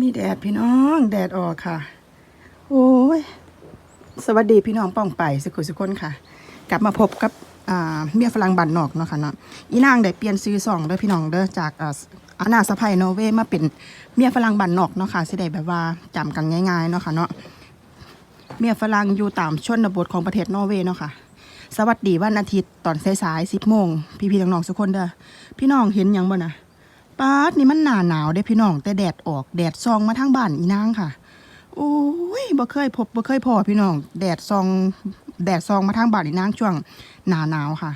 มีแดดพี่น้อง แดดออกค่ะ โอ้ย สวัสดีพี่น้องป้องไปสุขุสุคนค่ะ กลับมาพบกับอ่าเมียฝรั่งบันนอกเนาะค่ะเนาะอีนางได้เปลี่ยนซื้อซองเด้อพี่น้องเด้อจากอ่าอาณาสะพายนอร์เวย์มาเป็นเมียฝรั่งบันนอกเนาะค่ะสิได้แบบว่าจำกันง่ายๆเนาะค่ะเนาะเมียฝรั่งอยู่ตามชนบทของประเทศนอร์เวย์เนาะค่ะ สวัสดีวันอาทิตย์ตอนสายๆสิบโมงพี่ๆน้องๆทุกคนเด้อพี่น้องเห็นยังบ่นะ ป๊าดนี่มันหนาหนาวเด้พี่น้อง แต่แดดออกแดดซองมาทางบ้านอีนางค่ะ โอ้ยบ่เคยพบบ่เคยพอพี่น้อง แดดซอง แดดซองมาทางบ้านอีนางช่วงหนาหนาวค่ะ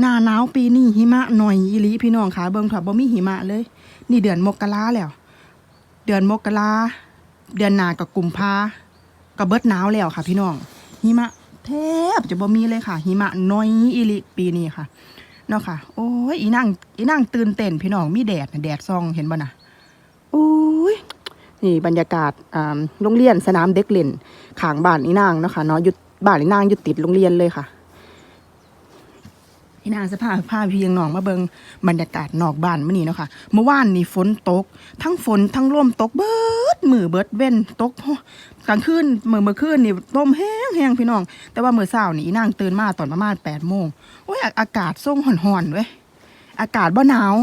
หนาหนาวปีนี้หิมะหน่อยอีหลีพี่น้องค่ะเบิ่งเถอะบ่มีหิมะเลย นี่เดือนมกราแล้ว เดือนมกราเดือนหนากับกุมภาก็เบิดหนาวแล้วค่ะ พี่น้องหิมะแทบจะบ่มีเลยค่ะหิมะน้อยอีหลีปีนี้ค่ะ เนาะค่ะ โอ้ยอีนั่งอีนั่งตื่นเต้นพี่น้องมีแดดนะแดดซองเห็นบ่นะโอ้ยนี่บรรยากาศอ่าโรงเรียนสนามเด็กเล่นขางบ้านอีนางเนาะค่ะเนาะยุดบ้านอีนางยุดติดโรงเรียนเลยค่ะ อีนางจะพาพาพี่น้องมาเบิงบรรยากาศนอกบ้านมื้อนี้เนาะค่ะเมื่อวานนี่ฝนตก ทั้งฝนทั้งลมตกเบิดมือเบิดเว้นตกกลางคืนมือเมื่อคืนนี่ลมแห้งแห้งพี่น้อง แต่ว่าเมื้อเช้านี่นางตื่นมาตอนประมาณ8โมงโอ้ยอากาศส่งห่อนๆเว้ยอากาศบ่หนาว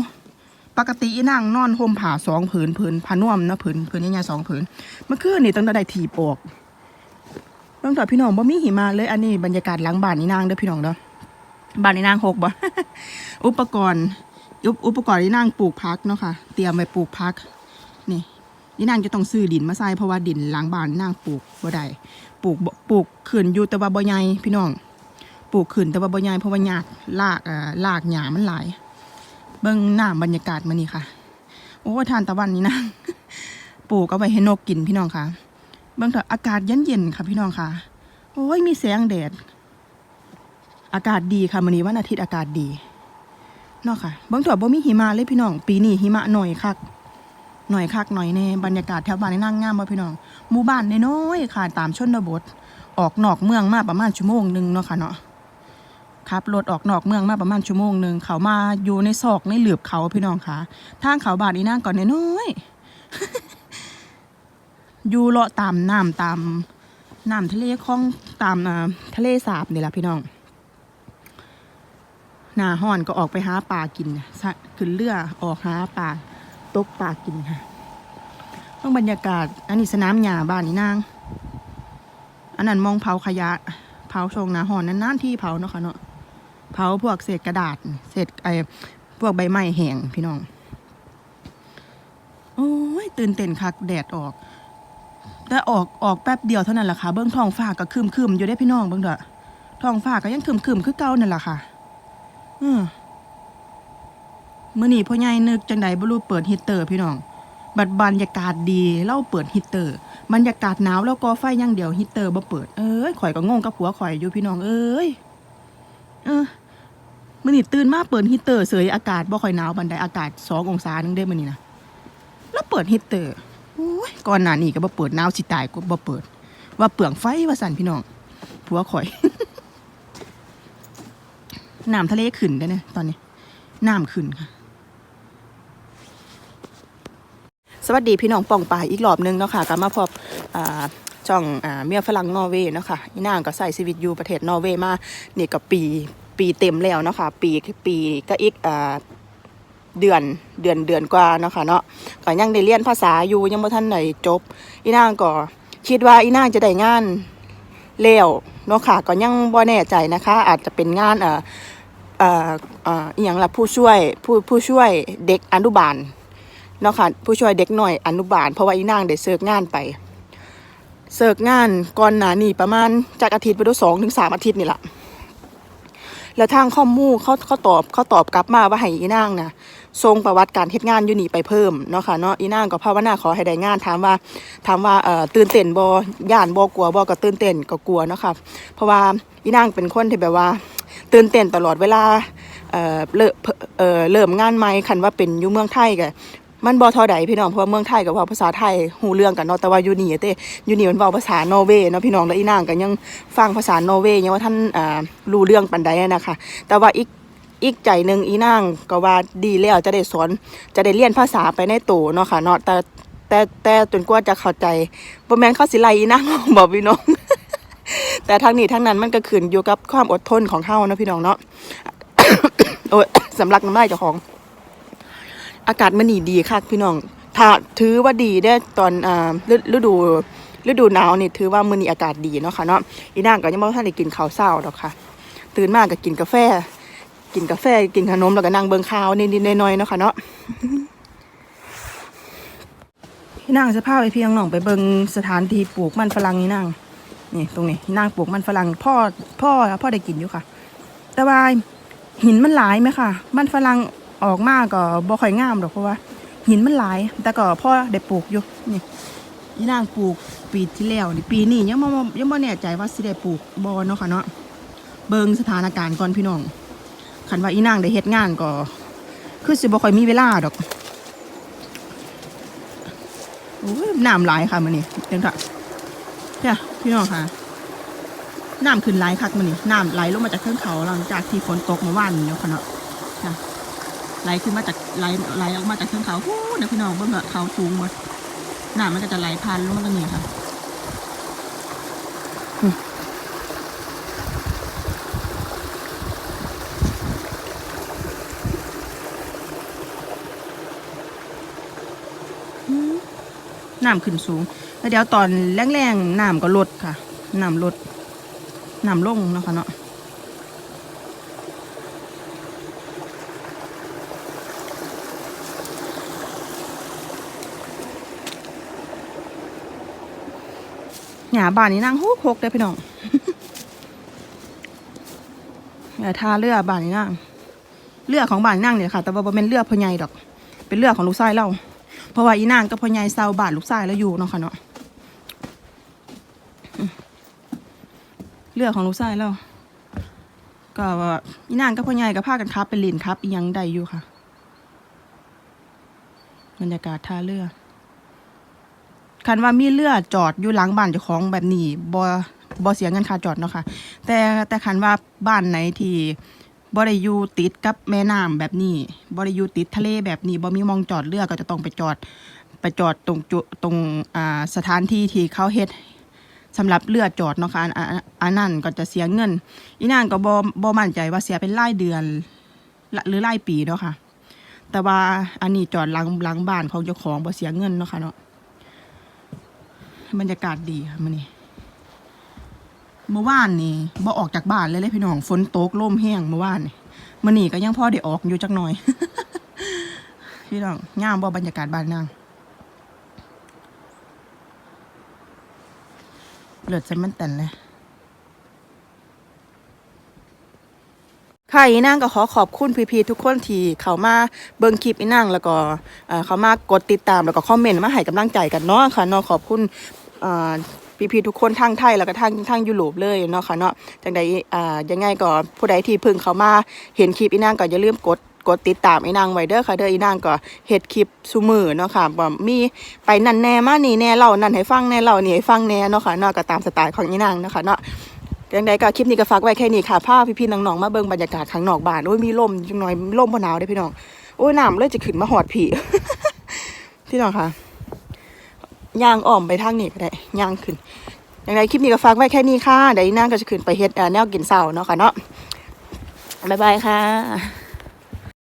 ปกติอีนางนอนห่มผ้าสองผืนผืนผ้านุ่มนะผืนผืนใหญ่ๆสองผืนเมื่อคืนนี่ตั้งแต่ได้ถีบออกตั้งแต่พี่น้องบ่มีหิมะเลยอันนี้บรรยากาศหลังบ้านอีนางเด้อพี่น้องเด้อ บ้านอีนางหกบ่ อุปกรณ์ อุปกรณ์อีนางปลูกพักเนาะค่ะ เตรียมไว้ปลูกพัก นี่อีนางจะต้องซื้อดินมาใส่เพราะว่าดินหลังบ้านนางปลูกบ่ได้ปลูกปลูกขึ้นอยู่แต่ว่าบ่ใหญ่พี่น้อง ปลูกขึ้นแต่ว่าบ่ใหญ่เพราะว่าหญ้ารากอ่ารากหญ้ามันหลาย เบิ่งหน้าบรรยากาศมานี่ค่ะ โอ้ทานตะวันนี่นะปลูกเอาไว้ให้นกกินพี่น้องค่ะ เบิ่งเถอะอากาศเย็นๆค่ะพี่น้องค่ะ โอ้ยมีแสงแดด อากาศดีค่ะมื้อนี้วันอาทิตย์อากาศดีเนาะค่ะบิ่งเถอะบ่มีหิมะเลยพี่น้อง ปีนี้หิมะหน่อยคักหน่อยคักหน่อยแน่บรรยากาศแถวบ้านนี่นั่งงามบ่พี่น้องหมู่บ้านน้อยๆค่ะตามชนบท ออกนอกเมืองมาประมาณชั่วโมงหนึงเนาะค่ะเนาะขับรถออกนอกเมืองมาประมาณชั่วโมงหนึ่งเขามาอยู่ในซอกในหลืบเขาพี่น้องค่ะทางเขาบาดอีนางก่อนน้อยอยู่เลาะตามน้ำตามน้ำทะเลคลองตามทะเลสาบนี่แหละพี่น้อง หน้าห้อนก็ออกไปหาปลากินขึ้นเรือออกหาปลาตกปลากินค่ะต้องบรรยากาศ อันนี้สนามหญ้าบ้านนี่นาง อันนั้นมองเผาขยะ เผาชงหนาหอนนั้นนานที่เผาเนาะค่ะเนาะ เผาพวกเศษกระดาษ เศษไอ้พวกใบไม้แห้งพี่น้อง โอ้ยตื่นเต้นคักแดดออก แต่ออกออกแป๊บเดียวเท่านั้นแหละค่ะ เบื้องท้องฟ้าก็ครึมครึมอยู่ได้พี่น้องเบื้องเด้อท้องฟ้าก็ยังครึมครึมคือเก่านั่นแหละค่ะ อือมื่อนี้พ่อใหญ่นึกจังใดบ่รู้เปิดฮีเตอร์พี่น้อง บัดบรรยากาศดีเล่าเปิดฮีเตอร์ บรรยากาศหนาวแล้วก็ไฟย่างเดียวฮีเตอร์บ่เปิด เอ้ยข่อยก็งงกับผัวข่อยอยู่พี่น้องเอ้ย เออมื่อนี้ตื่นมาเปิดฮีเตอร์เสยอากาศบ่ค่อยหนาวบันไดอากาศสององศานึงได้มื่อนี้นะแล้วเปิดฮีเตอร์โอ้ยก่อนหน้านี้ก็บ่เปิดหนาวสิตายก็บ่เปิด ว่าเปลืองไฟว่าสั่นพี่น้องผัวข่อย น้ำทะเลขึ้นได้เนี่ยตอนนี้น้ำขึ้นค่ะ สวัสดีพี่น้องป่องปายอีกรอบหนึงเนาะค่ะกลับมาพบอ่าช่องอ่าเมียฝรั่งนอร์เวย์เนาะค่ะอีนางก็ใส่ชีวิตอยู่ประเทศนอร์เวย์มาเนี่ก็ปีปีเต็มแล้วเนาะค่ะปีปีก็อีกอ่าเดือนเดือนเดือนกว่าเนาะค่ะเนาะก็ยังได้เรียนภาษาอยู่ยังบ่ทันได้จบ อีนางก็คิดว่าอีนางจะได้งานแล้วเนาะค่ะก็ยังบ่แน่ใจนะคะ อาจจะเป็นงานเอ่อ เอ่อเอ่ออีหยังละผู้ช่วยผู้ผู้ช่วยเด็กอนุบาลเนาะค่ะผู้ช่วยเด็กหน่อยอนุบาล เพราะว่าอีนางได้เสิร์กงานไปเสิร์กงานก่อนหน้านี่ประมาณจากอาทิตย์ไปดูสองถึงสามอาทิตย์นี่แหละแล้วทางข้อมูลเขาเขาตอบเขาตอบกลับมาว่าให้อีนางนะ ทรงประวัติการเฮ็ดงานอยู่นี่ไปเพิ่มเนาะค่ะเนาะอีนางก็ภาวนาขอให้ได้งานถามว่าถามว่าเอ่อตื่นเต้นบ่ย่านบ่กลัวบ่ก็ตื่นเต้นก็กลัวเนาะค่ะเพราะว่าอีนางเป็นคนที่แบบว่าตื่นเต้นตลอดเวลาเอ่อเริ่มเอ่อเริ่มงานใหม่คันว่าเป็นอยู่เมืองไทยก็มันบ่ท่าใดพี่น้องเพราะว่าเมืองไทยกับว่าภาษาไทยหูเรื่องกันเนาะแต่ว่าอยู่นี่เต้อยู่นี่มันเว้าภาษานอร์เวย์เนาะพี่น้องแล้วอีนางก็ยังฟังภาษานอร์เวย์ยังว่าท่านอ่ารู้เรื่องปานใดนะคะแต่ว่าอีก อีกใจหนึ่งอีนางก็ว่าดีแล้วจะได้สอนจะได้เรียนภาษาไปในโตเนาะค่ะเนาะแต่แต่แต่จนกว่าจะเข้าใจบ่แมนเข้าสิไลอีนางบอกพี่น้อง แต่ทั้งนี้ทั้งนั้นมันก็ขึ้นอยู่กับความอดทนของเฮานะพี่น้องเนาะโอ้ยสำลักน้ำลายเจ้าของ อากาศมันนีดีค่ะพี่น้องถ้าถือว่าดีได้ตอนอ่าฤฤดูฤดูหนาวนี่ถือว่ามื้อนี้อากาศดีเนาะค่ะเนาะอีนางก็ยังบ่ทันได้กินข้าวเช้าดอกค่ะ ตื่นมาก็กินกาแฟ กินกาแฟกินขนมแล้วก็นั่งเบิ่งข่าวนิดๆหน่อยๆเนาะค่ะเนาะพี่นางจะพาไปเพียงหน่องไปเบิ่งสถานที่ปลูกมันฝรั่งนี่นางนี่ตรงนี้นางปลูกมันฝรั่งพ่อพ่อพ่อได้กินอยู่ค่ะ แต่ว่าหินมันหลายไหมค่ะ มันฝรั่งออกมากก็บ่ค่อยงามดอกเพราะว่า หินมันหลาย แต่ก็พ่อได้ปลูกอยู่นี่นี่นางปลูกปีที่แล้วนี่ปีนี้ยังบ่ยังบ่แน่ใจว่าสิได้ปลูกบ่เนาะค่ะเนาะเบิ่งสถานการณ์ก่อนพี่น้องันว่าอีนางได้เฮ็ดงานก็ คือสิบ่ค่อยมีเวลาดอกโอ้ยน้ำไหลายค่ะมันนี่เดี๋ยวค่ะเนี่ยพี่น้องค่ะน้ำขึ้นไหลายคักมันนี่น้ำไหลลงมาจากเทือกเขาหลังจากที่ฝนตกเมื่อวานเนาะค่ะเนาะค่ะไหลขึ้นมาจากไหลไหลออกมาจากเทือกเขาโอ้เดี๋ยวพี่น้องเบิ่งเขาสูงหมดน้ำมันก็จะไหลผ่านลงมาตรงนี้ค่ะ น้ำขึ้นสูง แล้วเดี๋ยวตอนแรงๆน้ำก็ลดค่ะน้ำลดน้ำลงเนาะค่ะเนาะหยาบ้านนี้นั่งฮุกฮกได้พี่น้องอย่าทาเรือบ้านนี้นั่งเรือของบ้านนั่งเนี่ยค่ะ แต่ว่าบ่เป็นเรือพ่อใหญ่ดอก เป็นเรือของลูกชายเรา เพราะว่าอีนางกับพ่อใหญ่เซาบานลูกชายแล้วอยู่เนาะค่ะเนาะเรือของลูกชายเราก็ว่าอีนางกับพ่อใหญ่ก็พากันครับเป็นลินครับอียังใดอยู่ค่ะบรรยากาศท่าเรือคันว่ามีเรือจอดอยู่หลังบ้านเจ้าของแบบนี้บ่บ่เสียเงินค่าจอดเนาะค่ะ แต่แต่คันว่าบ้านไหนที่ บ่ได้อยู่ติดกับแม่น้ำแบบนี้บ่ได้อยู่ติดทะเลแบบนี้บ่มีมองจอดเรือก็จะต้องไปจอดไปจอดตรงจุตรงอ่าสถานที่ที่เขาเฮ็ดสำหรับเรือจอดเนาะค่ะอันอันอันนั้นก็จะเสียเงิน อีนางก็บ่บ่มั่นใจว่าเสียเป็นรายเดือนหรือรายปีเนาะค่ะ แต่ว่าอันนี้จอดหลังหลังบ้านของเจ้าของบ่เสียเงินเนาะค่ะเนาะบรรยากาศดีค่ะมื่อนี้ เมื่อวานนี่บ่ออกจากบ้านเลยเลยพี่น้องฝนตกลมแห้งเมื่อวานนี่มื่อนี้ก็ยังพ่อได้ออกอยู่จักหน่อย พี่น้องงามบ่บรรยากาศบ้านนางเลิศจะมันแต่นเลยค่ะอีนางก็ขอขอบคุณพี่ๆทุกคนที่เขามาเบิ่งคลิปอีนางแล้วก็เอ่อเขามากดติดตามแล้วก็คอมเมนต์มาให้กำลังใจกันเนาะค่ะเนาะขอบคุณ พี่ๆทุกคนทั้งไทยแล้วก็ทั้งทั้งยุโรปเลยเนาะค่ะเนาะจังใดอ่ายังไงก็ผู้ใดที่เพิ่งเขามาเห็นคลิปอีนางก็อย่าลืมกดกดติดตามอีนางไว้เด้อค่ะเด้ออีนางก็เฮ็ดคลิปซุมือเนาะค่ะบ่มีไปนั่นแน่มานี่แน่เล่านั่นให้ฟังแน่เล่านี่ให้ฟังแน่เนาะค่ะเนาะก็ตามสไตล์ของอีนางเนาะค่ะเนาะยังไงก็คลิปนี้ก็ฝากไว้แค่นี้ค่ะพาพี่ๆน้องๆมาเบิ่งบรรยากาศข้างนอกบ้านโอ้ยมีลมจังหน่อยลมบ่หนาวได้อพี่น้องโอ้ยน้ำเลยจะขึ้นมาหอดผีพี่น้องค่ะ ย่างอ้อมไปทางนี้ก็ได้ย่างขึ้นยังไงคลิปนี้ก็ฝากไว้แค่นี้ค่ะเดี๋ยวอีนางก็จะขึ้นไปเฮ็ดเอ่อแนวกินเสาเนาะค่ะเนาะบ๊ายบายค่ะ